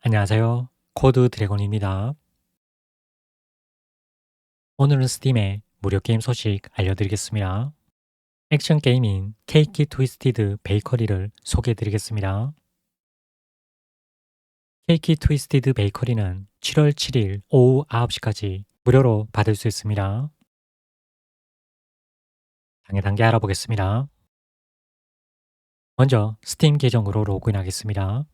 안녕하세요. 코드 드래곤입니다. 오늘은 스팀의 무료 게임 소식 알려드리겠습니다. 액션 게임인 케이키 트위스티드 베이커리를 소개해드리겠습니다. 케이키 트위스티드 베이커리는 7월 7일 오후 9시까지 무료로 받을 수 있습니다. 단계 단계 알아보겠습니다. 먼저 스팀 계정으로 로그인하겠습니다.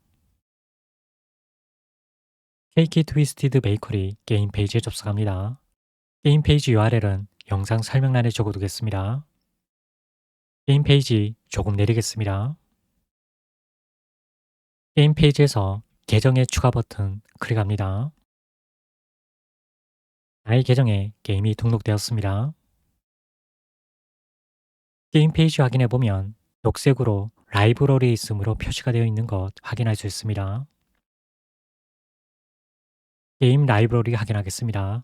케이키 트위스티드 베이커리 게임 페이지에 접속합니다. 게임 페이지 URL은 영상 설명란에 적어두겠습니다. 게임 페이지 조금 내리겠습니다. 게임 페이지에서 계정의 추가 버튼 클릭합니다. 나의 계정에 게임이 등록되었습니다. 게임 페이지 확인해 보면 녹색으로 라이브러리에 있으므로 표시가 되어 있는 것 확인할 수 있습니다. 게임 라이브러리 확인하겠습니다.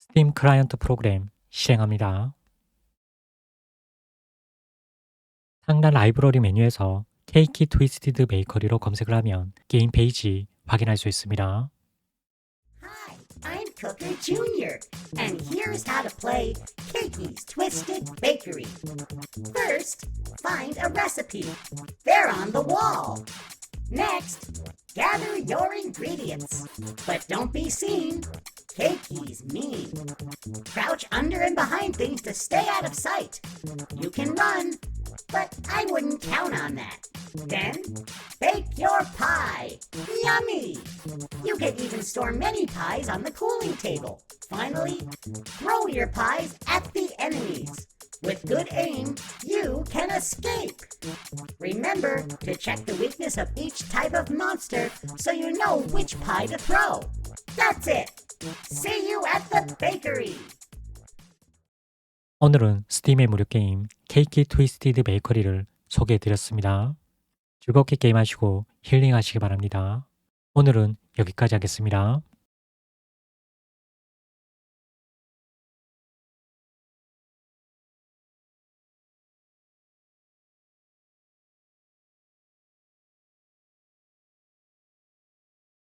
스팀 클라이언트 프로그램 실행합니다. 상단 라이브러리 메뉴에서 케이키 트위스티드 베이커리로 검색을 하면 게임 페이지 확인할 수 있습니다. Hi, I'm Cooker Jr., and here's how to play Cakey's Twisted Bakery. First, find a recipe. They're on the wall. Next, gather your ingredients. But don't be seen. Cakey's mean. Crouch under and behind things to stay out of sight. You can run, but I wouldn't count on that. Then, bake your pie. Yummy! You can even store many pies on the cooling table. Finally, throw your pies at the enemies. With good aim, you can escape. Remember to check the weakness of each type of monster so you know which pie to throw. That's it. See you at the bakery. 오늘은 스팀의 무료 게임 케이키 트위스티드 베이커리를 소개해 드렸습니다. 즐겁게 게임하시고 힐링하시기 바랍니다. 오늘은 여기까지 하겠습니다.